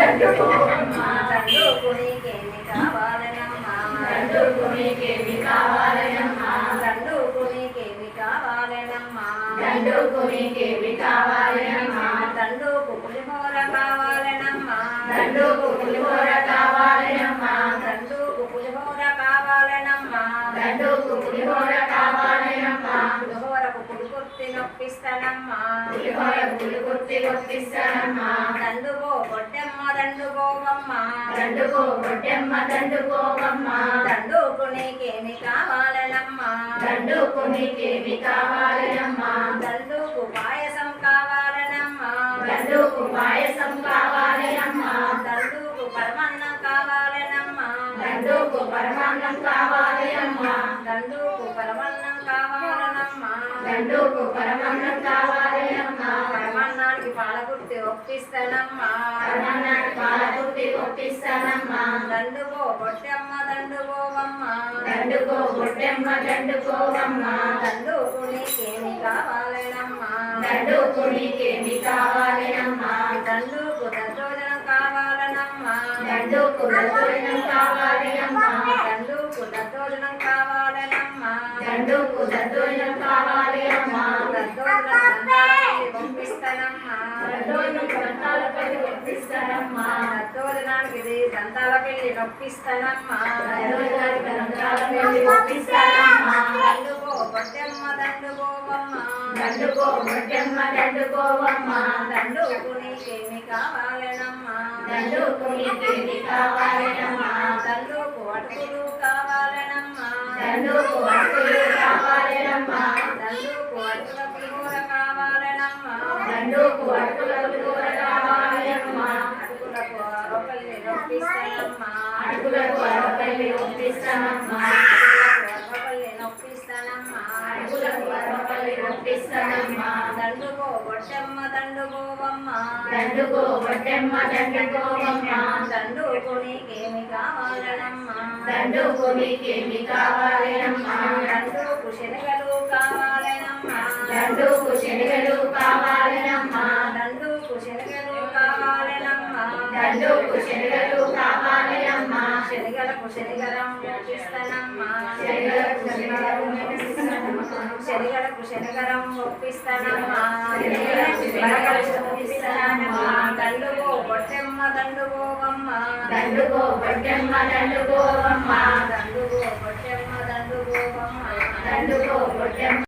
కావాలనమ్మా. దండుకు నీకేమి కావాలనమ్మా దండుకు నీకేమి కావాలనమ్మా దండుకు నీకేమి కావాలనమ్మా దండుకు పులిహోర కావాలనమ్మా దండుకు పులిహోర కావాలనమ్మా దండుకు పులిహోర కావాలనమ్మా దండుకు పులిహోర కావాలనమ్మా పులిహోరకు పులికొత్తి నొప్పిస్తానమ్మా. పులిహోర పులిగుర్తి కొట్టిస్తానమ్మా దండుకో గొడ్డెమ్మ దండుకోవమ్మ. దండుకో గొడ్డెమ్మ దండుకోవమ్మ. దండుకు నీకేమి కావాలనమ్మా. దండుకు నీకేమి కావాలనమ్మా. దండుకు పాయసం కావాలనమ్మా. దండుకు పాయసం కావాలనమ్మా. దండుకు పరమన్నం కావాలనమ్మా. దండుకు పరమాన్నం కావాలనమ్మా దండుకు పరమన్నం కావాలనమ్మా. దండుకు పరమాన్నం కావాలనమ్మా. పరమన్నానికి పాలకుర్తి ఒప్పిస్తానమ్మా. పరమాన్నాన్ని పాలకుర్తి కొట్టిస్తానమ్మా దండుకో పొట్టమ్మ దండుకోవమ్మ. దండుకో గొడ్డెమ్మ దండుకోవమ్మ. దండుకు నీకేమి కావాలనమ్మా. దండుకు నీకేమి కావాలనమ్మా. దండుకు కావాలనమ్మా. దండుకు దద్దోజనం దద్దోజనం దండాలకి పంపిస్తానమ్మా దద్దోజనం గ్రంథాలపై కొట్టిస్తానమ్మా దద్దోజనానికి ఇది దంతాలకెళ్ళి నొప్పిస్తానమ్మా దద్దోజనానికి గ్రంథాలపై కొట్టిస్తానమ్మా దండుకో పొట్టమ్మ దండుకోవమ్మ దండుకో గొడ్డెమ్మ దండుకోవమ్మ. దండుకు నీకేమి కావాలనమ్మా. దండుకు నీకేమి కావాలనమ్మా. దండుకు అటుకులు కావాలనమ్మా. దండుకు అటుకులు కావాలనమ్మా దండుకు అరపల్లి ఒప్పిస్తానమ్మా అటుకులకు అరపల్లి ఒప్పిస్తానమ్మా దండుకో గొడ్డమ్మ దండుకోవమ్మ. దండుకో నీకేమి కావాలనమ్మా. దండుకు నీకేమి కావాలనమ్మా. దండుకు శనగలు కావాలనమ్మా. దండుకు శనగలు కావాలనమ్మా. దండుకు శనగలు కావాలనమ్మా. దండుకు శనగలు కావాలనమ్మా. శనగలకు శనగలం ఒప్పిస్తానమ్మా శనగలకు శనగలు శనగలకు శనగలం ఒప్పిస్తానమ్మా పొట్టెమ్మ గొడ్డెమ్మ దండుకోవమ్మ దండుకో పొట్టెమ్మ